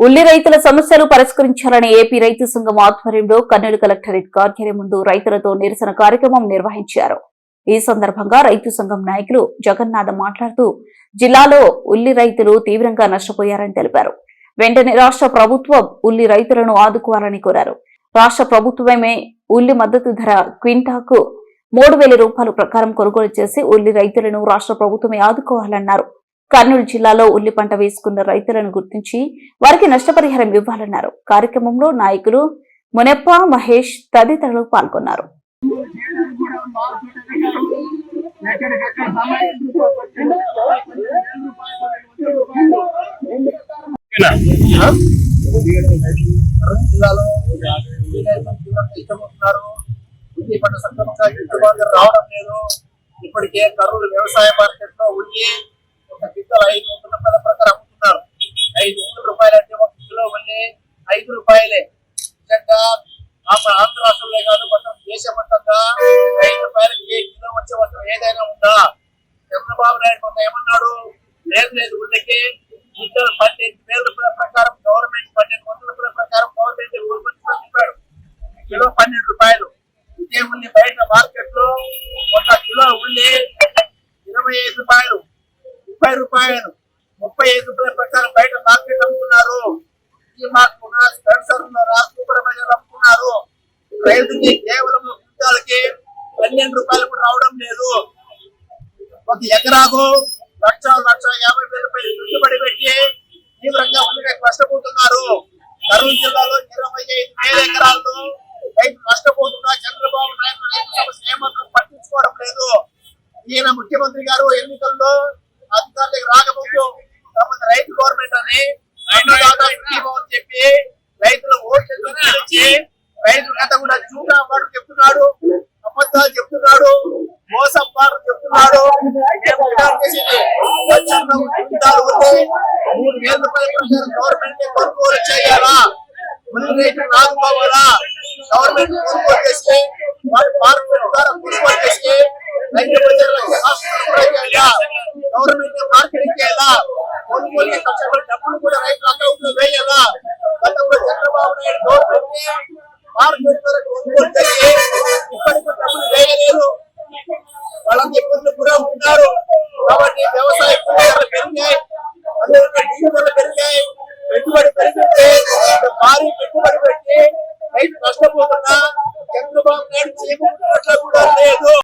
ఉల్లి రైతుల సమస్యలు పరిష్కరించాలని ఏపీ రైతు సంఘం ఆధ్వర్యంలో కర్నూలు కలెక్టరేట్ కార్యాలయం ముందు రైతులతో నిరసన కార్యక్రమం నిర్వహించారు. ఈ సందర్భంగా రైతు సంఘం నాయకులు జగన్నాథం మాట్లాడుతూ జిల్లాలో ఉల్లి రైతులు తీవ్రంగా నష్టపోయారని తెలిపారు. వెంటనే రాష్ట్ర ప్రభుత్వం ఉల్లి రైతులను ఆదుకోవాలని కోరారు. రాష్ట్ర ప్రభుత్వమే ఉల్లి మద్దతు ధర క్వింటాకు మూడు వేల రూపాయల ప్రకారం కొనుగోలు చేసి ఉల్లి రైతులను రాష్ట్ర ప్రభుత్వమే ఆదుకోవాలన్నారు. కర్నూలు జిల్లాలో ఉల్లి పంట వేసుకున్న రైతులను గుర్తించి వారికి నష్టపరిహారం ఇవ్వాలన్నారు. కార్యక్రమంలో నాయకులు మునెప్ప మహేష్ తదితరులు పాల్గొన్నారు. రావడం లేదు. ఇప్పటికే కర్నూలు వ్యవసాయ మార్కెట్లో ఉండి ఒక కింటల్ ఐదు వందల రూపాయల ప్రకారం అమ్ముతున్నారు. ఐదు వందల రూపాయలు అంటే ఒక కిలో మళ్ళీ ఐదు రూపాయలే. నిజంగా ఆంధ్ర ఆంధ్ర రాష్ట్రంలో కాదు మొత్తం దేశమంతంగా ఐదు రూపాయలకి కిలో వచ్చే వస్తువు ఏదైనా ఉందా? చంద్రబాబు నాయుడు కొంత ఏమన్నాడు? లేదు లేదు ఉల్లికి కింటల్ పన్నెండు వేల రూపాయల ప్రకారం గవర్నమెంట్ పన్నెండు వందల రూపాయల ప్రకారం గవర్నమెంట్ ఊరుకుంటుందని చెప్పాడు కిలో పన్నెండు రూపాయలు. ఇదే ఉల్లి బయట మార్కెట్లో ఒక కిలో ఉల్లి ఇరవై ఐదు రూపాయలు. ముప్పై రూపాయలు. ముప్పై ఐదు రూపాయల ప్రకారం బయట మార్కెట్ అమ్ముతున్నారు ఈ స్పెన్సర్ సూపర్ అమ్ముతున్నారు రైతుకి కేవలం క్వింటాలకి పన్నెండు రూపాయలు కూడా రావడం లేదు. ఒక ఎకరాకు లక్ష లక్ష యాభై వేల రూపాయలు పెట్టుబడి పెట్టి తీవ్రంగా ఉండగా నష్టపోతున్నారు. కర్నూలు జిల్లాలో ఇరవై ఐదు వేల ఎకరాల్లో రైతు నష్టపోతున్నా. చంద్రబాబు నాయుడు రైతు సమస్య ఏమాత్రం పట్టించుకోవడం లేదు. ఈయన ముఖ్యమంత్రి గారు ఎన్నికల్లో అధికారులకు రాకముందు రైతు గవర్నమెంట్ అని అని చెప్పి రైతుల ఓట్లు ఇచ్చి రైతు నేత కూడా చూడా వాడు చెప్తున్నాడు అబద్ధాలు చెప్తున్నాడు మోసం మాటలు చెప్తున్నాడు మూడు వేల రూపాయల గవర్నమెంట్ కొనుగోలు చేయాలా? ముందు రేటు రాకపోవాలా గవర్నమెంట్ కొనుగోలు చేసి వారి మార్కెట్ ద్వారా కొనుగోలు చేసి రైతు రైతులకు గవర్నమెంట్ మార్కెటింగ్ కొనుగోలు కష్టపడి డబ్బులు కూడా రైతుల అకౌంట్లో వేయాలా? గతంలో చంద్రబాబు నాయుడు గవర్నమెంట్ మార్కెట్ ద్వారా కొనుగోలు చేసి ఇప్పటికీ డబ్బులు వేయలేదు. వాళ్ళకి ఇబ్బందులు కూడా ఉన్నారు కాబట్టి వ్యవసాయ కూలీలు పెరిగాయి అదేవిధంగా డీజిల్ పెరిగాయి పెట్టుబడి పెరిగితే భారీ పెట్టుబడి పెట్టి రైతు నష్టపోతున్నా.